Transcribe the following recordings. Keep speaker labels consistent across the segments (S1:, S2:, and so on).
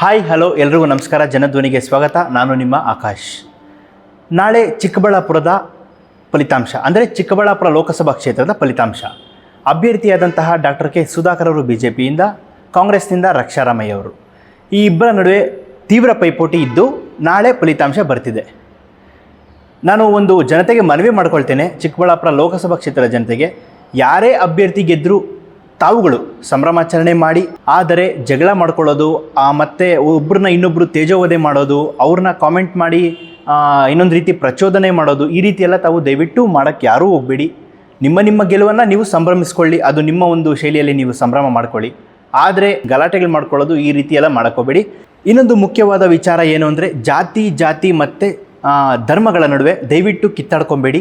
S1: Hi hello ಎಲ್ರಿಗೂ ನಮಸ್ಕಾರ. ಜನಧ್ವನಿಗೆ ಸ್ವಾಗತ. ನಾನು ನಿಮ್ಮ ಆಕಾಶ್. ನಾಳೆ ಚಿಕ್ಕಬಳ್ಳಾಪುರದ ಫಲಿತಾಂಶ, ಅಂದರೆ ಚಿಕ್ಕಬಳ್ಳಾಪುರ ಲೋಕಸಭಾ ಕ್ಷೇತ್ರದ ಫಲಿತಾಂಶ. ಅಭ್ಯರ್ಥಿಯಾದಂತಹ ಡಾಕ್ಟರ್ ಕೆ. ಸುಧಾಕರ್ ಅವರು ಬಿ ಜೆ ಪಿಯಿಂದ ಕಾಂಗ್ರೆಸ್ನಿಂದ ರಕ್ಷಾರಾಮಯ್ಯ ಅವರು. ಈ ಇಬ್ಬರ ನಡುವೆ ತೀವ್ರ ಪೈಪೋಟಿ ಇದ್ದು, ನಾಳೆ ಫಲಿತಾಂಶ ಬರ್ತಿದೆ. ನಾನು ಒಂದು ಜನತೆಗೆ ಮನವಿ ಮಾಡ್ಕೊಳ್ತೇನೆ. ಚಿಕ್ಕಬಳ್ಳಾಪುರ ಲೋಕಸಭಾ ಕ್ಷೇತ್ರದ ಜನತೆಗೆ, ಯಾರೇ ಅಭ್ಯರ್ಥಿ ಗೆದ್ದರೂ ತಾವುಗಳು ಸಂಭ್ರಮಾಚರಣೆ ಮಾಡಿ, ಆದರೆ ಜಗಳ ಮಾಡ್ಕೊಳ್ಳೋದು ಮತ್ತೆ ಒಬ್ಬರನ್ನ ಇನ್ನೊಬ್ಬರು ತೇಜೋವಧೆ ಮಾಡೋದು, ಅವ್ರನ್ನ ಕಾಮೆಂಟ್ ಮಾಡಿ ಇನ್ನೊಂದು ರೀತಿ ಪ್ರಚೋದನೆ ಮಾಡೋದು, ಈ ರೀತಿ ಎಲ್ಲ ತಾವು ದಯವಿಟ್ಟು ಮಾಡೋಕ್ಕೆ ಯಾರೂ ಹೋಗಬೇಡಿ ನಿಮ್ಮ ನಿಮ್ಮ ಗೆಲುವನ್ನು ನೀವು ಸಂಭ್ರಮಿಸ್ಕೊಳ್ಳಿ, ಅದು ನಿಮ್ಮ ಒಂದು ಶೈಲಿಯಲ್ಲಿ ನೀವು ಸಂಭ್ರಮ ಮಾಡ್ಕೊಳ್ಳಿ. ಆದರೆ ಗಲಾಟೆಗಳು ಮಾಡ್ಕೊಳ್ಳೋದು ಈ ರೀತಿ ಎಲ್ಲ ಮಾಡ್ಕೋಬೇಡಿ ಇನ್ನೊಂದು ಮುಖ್ಯವಾದ ವಿಚಾರ ಏನು ಅಂದರೆ, ಜಾತಿ ಜಾತಿ ಮತ್ತು ಧರ್ಮಗಳ ನಡುವೆ ದಯವಿಟ್ಟು ಕಿತ್ತಾಡ್ಕೊಬೇಡಿ.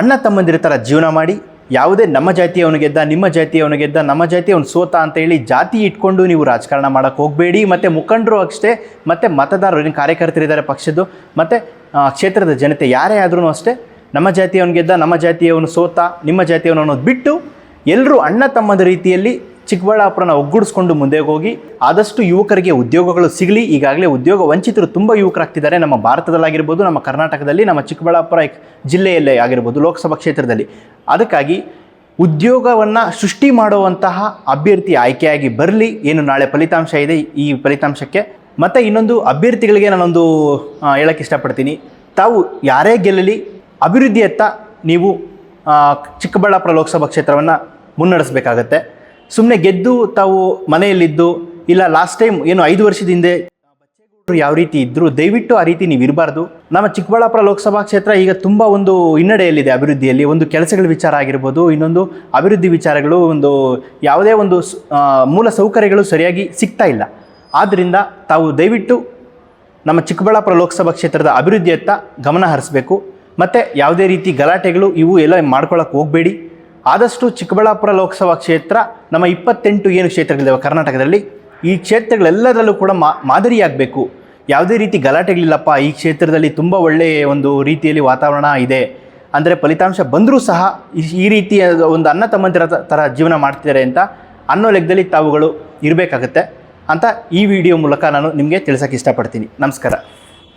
S1: ಅಣ್ಣ ತಮ್ಮಂದಿರ ಥರ ಜೀವನ ಮಾಡಿ ಯಾವುದೇ ನಮ್ಮ ಜಾತಿಯವನು ಗೆದ್ದ, ನಿಮ್ಮ ಜಾತಿಯವನು ಗೆದ್ದ, ನಮ್ಮ ಜಾತಿಯವನು ಸೋತ ಅಂತ ಹೇಳಿ ಜಾತಿ ಇಟ್ಕೊಂಡು ನೀವು ರಾಜಕಾರಣ ಮಾಡೋಕ್ಕೆ ಹೋಗಬೇಡಿ. ಮತ್ತು ಮುಖಂಡರು ಅಷ್ಟೇ, ಮತ್ತು ಮತದಾರರು ಏನು ಕಾರ್ಯಕರ್ತರಿದ್ದಾರೆ ಪಕ್ಷದ್ದು. ಮತ್ತು ಕ್ಷೇತ್ರದ ಜನತೆ ಯಾರೇ ಆದ್ರೂ ಅಷ್ಟೇ, ನಮ್ಮ ಜಾತಿಯವನು ಗೆದ್ದ, ನಮ್ಮ ಜಾತಿಯವನು ಸೋತ, ನಿಮ್ಮ ಜಾತಿಯವನು ಅನ್ನೋದು ಬಿಟ್ಟು ಎಲ್ಲರೂ ಅಣ್ಣ ತಮ್ಮದ ರೀತಿಯಲ್ಲಿ ಚಿಕ್ಕಬಳ್ಳಾಪುರನ ಒಗ್ಗೂಡಿಸ್ಕೊಂಡು ಮುಂದೆ ಹೋಗಿ ಆದಷ್ಟು ಯುವಕರಿಗೆ ಉದ್ಯೋಗಗಳು ಸಿಗಲಿ. ಈಗಾಗಲೇ ಉದ್ಯೋಗ ವಂಚಿತರು ತುಂಬ ಯುವಕರಾಗ್ತಿದ್ದಾರೆ. ನಮ್ಮ ಭಾರತದಲ್ಲಾಗಿರ್ಬೋದು, ನಮ್ಮ ಕರ್ನಾಟಕದಲ್ಲಿ, ನಮ್ಮ ಚಿಕ್ಕಬಳ್ಳಾಪುರ ಜಿಲ್ಲೆಯಲ್ಲೇ ಆಗಿರ್ಬೋದು, ಲೋಕಸಭಾ ಕ್ಷೇತ್ರದಲ್ಲಿ. ಅದಕ್ಕಾಗಿ ಉದ್ಯೋಗವನ್ನು ಸೃಷ್ಟಿ ಮಾಡುವಂತಹ ಅಭ್ಯರ್ಥಿ ಆಯ್ಕೆಯಾಗಿ ಬರಲಿ. ಏನು ನಾಳೆ ಫಲಿತಾಂಶ ಇದೆ ಈ ಫಲಿತಾಂಶಕ್ಕೆ. ಮತ್ತು ಇನ್ನೊಂದು ಅಭ್ಯರ್ಥಿಗಳಿಗೆ ನಾನೊಂದು ಹೇಳಕ್ಕೆ ಇಷ್ಟಪಡ್ತೀನಿ. ತಾವು ಯಾರೇ ಗೆಲ್ಲಲಿ, ಅಭಿವೃದ್ಧಿಯತ್ತ ನೀವು ಚಿಕ್ಕಬಳ್ಳಾಪುರ ಲೋಕಸಭಾ ಕ್ಷೇತ್ರವನ್ನು ಮುನ್ನಡೆಸಬೇಕಾಗತ್ತೆ. ಸುಮ್ಮನೆ ಗೆದ್ದು ತಾವು ಮನೆಯಲ್ಲಿದ್ದು, ಇಲ್ಲ ಲಾಸ್ಟ್ ಟೈಮ್ ಏನು ಐದು ವರ್ಷದ ಹಿಂದೆ ಯಾವ ರೀತಿ ಇದ್ದರು ದಯವಿಟ್ಟು ಆ ರೀತಿ ನೀವು ಇರಬಾರ್ದು. ನಮ್ಮ ಚಿಕ್ಕಬಳ್ಳಾಪುರ ಲೋಕಸಭಾ ಕ್ಷೇತ್ರ ಈಗ ತುಂಬ ಒಂದು ಹಿನ್ನಡೆಯಲ್ಲಿದೆ ಅಭಿವೃದ್ಧಿಯಲ್ಲಿ. ಒಂದು ಕೆಲಸಗಳ ವಿಚಾರ ಆಗಿರ್ಬೋದು, ಇನ್ನೊಂದು ಅಭಿವೃದ್ಧಿ ವಿಚಾರಗಳು, ಒಂದು ಯಾವುದೇ ಒಂದು ಮೂಲ ಸೌಕರ್ಯಗಳು ಸರಿಯಾಗಿ ಸಿಗ್ತಾ ಇಲ್ಲ. ಆದ್ದರಿಂದ ತಾವು ದಯವಿಟ್ಟು ನಮ್ಮ ಚಿಕ್ಕಬಳ್ಳಾಪುರ ಲೋಕಸಭಾ ಕ್ಷೇತ್ರದ ಅಭಿವೃದ್ಧಿಯತ್ತ ಗಮನ ಹರಿಸಬೇಕು. ಮತ್ತು ಯಾವುದೇ ರೀತಿ ಗಲಾಟೆಗಳು ಇವು ಎಲ್ಲ ಮಾಡ್ಕೊಳ್ಳೋಕೆ ಹೋಗಬೇಡಿ. ಆದಷ್ಟು ಚಿಕ್ಕಬಳ್ಳಾಪುರ ಲೋಕಸಭಾ ಕ್ಷೇತ್ರ ನಮ್ಮ ಇಪ್ಪತ್ತೆಂಟು ಏನು ಕ್ಷೇತ್ರಗಳಿದ್ದಾವೆ ಕರ್ನಾಟಕದಲ್ಲಿ, ಈ ಕ್ಷೇತ್ರಗಳೆಲ್ಲದರಲ್ಲೂ ಕೂಡ ಮಾ, ಮಾದರಿಯಾಗಬೇಕು. ಯಾವುದೇ ರೀತಿ ಗಲಾಟೆಗಳಿಲ್ಲಪ್ಪ, ಈ ಕ್ಷೇತ್ರದಲ್ಲಿ ತುಂಬ ಒಳ್ಳೆಯ ಒಂದು ರೀತಿಯಲ್ಲಿ ವಾತಾವರಣ ಇದೆ. ಅಂದರೆ ಫಲಿತಾಂಶ ಬಂದರೂ ಸಹ ಈ- ರೀತಿಯ ಒಂದು ಅನ್ನ ತಮ್ಮಂದಿರ ಥರ ಜೀವನ ಮಾಡ್ತಿದ್ದಾರೆ ಅಂತ ಅನ್ನೋ ಲೆಕ್ಕದಲ್ಲಿ ತಾವುಗಳು ಇರಬೇಕಾಗತ್ತೆ ಅಂತ ಈ ವಿಡಿಯೋ ಮೂಲಕ ನಾನು ನಿಮಗೆ ತಿಳಿಸೋಕ್ಕೆ ಇಷ್ಟಪಡ್ತೀನಿ. ನಮಸ್ಕಾರ.